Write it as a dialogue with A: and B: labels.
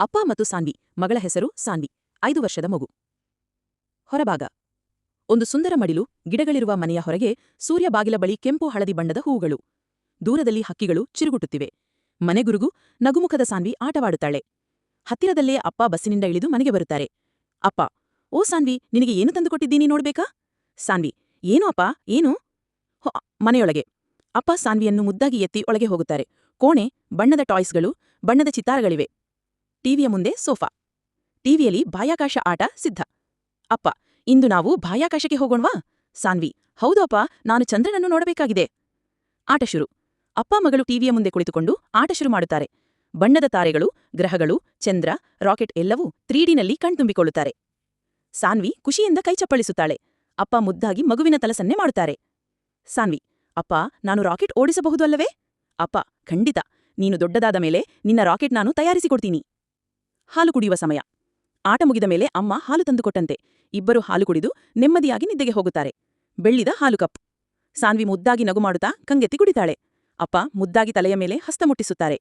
A: ಅಪ್ಪ ಮತ್ತು ಸಾನ್ವಿ, ಮಗಳ ಹೆಸರು ಸಾನ್ವಿ, ಐದು ವರ್ಷದ ಮಗು. ಹೊರಭಾಗ. ಒಂದು ಸುಂದರ ಮಡಿಲು, ಗಿಡಗಳಿರುವ ಮನೆಯ ಹೊರಗೆ ಸೂರ್ಯ ಬಾಗಿಲ ಬಳಿ ಕೆಂಪು ಹಳದಿ ಬಣ್ಣದ ಹೂವುಗಳು ದೂರದಲ್ಲಿ ಹಕ್ಕಿಗಳು ಚಿರುಗುಟ್ಟುತ್ತಿವೆ. ಮನೆಗುರುಗು ನಗುಮುಖದ ಸಾನ್ವಿ ಆಟವಾಡುತ್ತಾಳೆ. ಹತ್ತಿರದಲ್ಲೇ ಅಪ್ಪ ಬಸ್ಸಿನಿಂದ ಇಳಿದು ಮನೆಗೆ ಬರುತ್ತಾರೆ. ಅಪ್ಪ, ಓ ಸಾನ್ವಿ, ನಿನಗೆ ಏನು ತಂದುಕೊಟ್ಟಿದ್ದೀನಿ ನೋಡ್ಬೇಕಾ? ಸಾನ್ವಿ, ಏನು ಅಪ್ಪ, ಏನು? ಮನೆಯೊಳಗೆ. ಅಪ್ಪ ಸಾನ್ವಿಯನ್ನು ಮುದ್ದಾಗಿ ಎತ್ತಿ ಒಳಗೆ ಹೋಗುತ್ತಾರೆ. ಕೋಣೆ, ಬಣ್ಣದ ಟಾಯ್ಸ್ಗಳು, ಬಣ್ಣದ ಚಿತ್ತಾರಗಳಿವೆ. ಟಿವಿಯ ಮುಂದೆ ಸೋಫಾ. ಟಿವಿಯಲ್ಲಿ ಬಾಹ್ಯಾಕಾಶ ಆಟ ಸಿದ್ಧ. ಅಪ್ಪ, ಇಂದು ನಾವು ಬಾಹ್ಯಾಕಾಶಕ್ಕೆ ಹೋಗೋಣವಾ? ಸಾನ್ವಿ, ಹೌದು ಅಪ್ಪ, ನಾನು ಚಂದ್ರನನ್ನು ನೋಡಬೇಕಾಗಿದೆ. ಆಟ ಶುರು. ಅಪ್ಪ ಮಗಳು ಟಿವಿಯ ಮುಂದೆ ಕುಳಿತುಕೊಂಡು ಆಟ ಶುರು ಮಾಡುತ್ತಾರೆ. ಬಣ್ಣದ ತಾರೆಗಳು, ಗ್ರಹಗಳು, ಚಂದ್ರ, ರಾಕೆಟ್ ಎಲ್ಲವೂ ತ್ರೀಡಿನಲ್ಲಿ ಕಣ್ತುಂಬಿಕೊಳ್ಳುತ್ತಾರೆ. ಸಾನ್ವಿ ಖುಷಿಯಿಂದ ಕೈಚಪ್ಪಳಿಸುತ್ತಾಳೆ ಅಪ್ಪ ಮುದ್ದಾಗಿ ಮಗುವಿನ ತಲಸನ್ನೇ ಮಾಡುತ್ತಾರೆ. ಸಾನ್ವಿ, ಅಪ್ಪ, ನಾನು ರಾಕೆಟ್ ಓಡಿಸಬಹುದು ಅಲ್ಲವೇ ಅಪ್ಪ, ಖಂಡಿತ. ನೀನು ದೊಡ್ಡದಾದ ಮೇಲೆ ನಿನ್ನ ರಾಕೆಟ್ ನಾನು ತಯಾರಿಸಿಕೊಡ್ತೀನಿ. ಹಾಲು ಕುಡಿಯುವ ಸಮಯ. ಆಟ ಮುಗಿದ ಮೇಲೆ ಅಮ್ಮ ಹಾಲು ತಂದುಕೊಟ್ಟಂತೆ ಇಬ್ಬರು ಹಾಲು ಕುಡಿದು ನೆಮ್ಮದಿಯಾಗಿ ನಿದ್ದೆಗೆ ಹೋಗುತ್ತಾರೆ. ಬೆಳ್ಳಿದ ಹಾಲು ಕಪ್. ಸಾನ್ವಿ ಮುದ್ದಾಗಿ ನಗು ಮಾಡುತ್ತಾ ಕಂಗೆತ್ತಿ ಕುಡಿತಾಳೆ. ಅಪ್ಪ ಮುದ್ದಾಗಿ ತಲೆಯ ಮೇಲೆ ಹಸ್ತ ಮುಟ್ಟಿಸುತ್ತಾರೆ.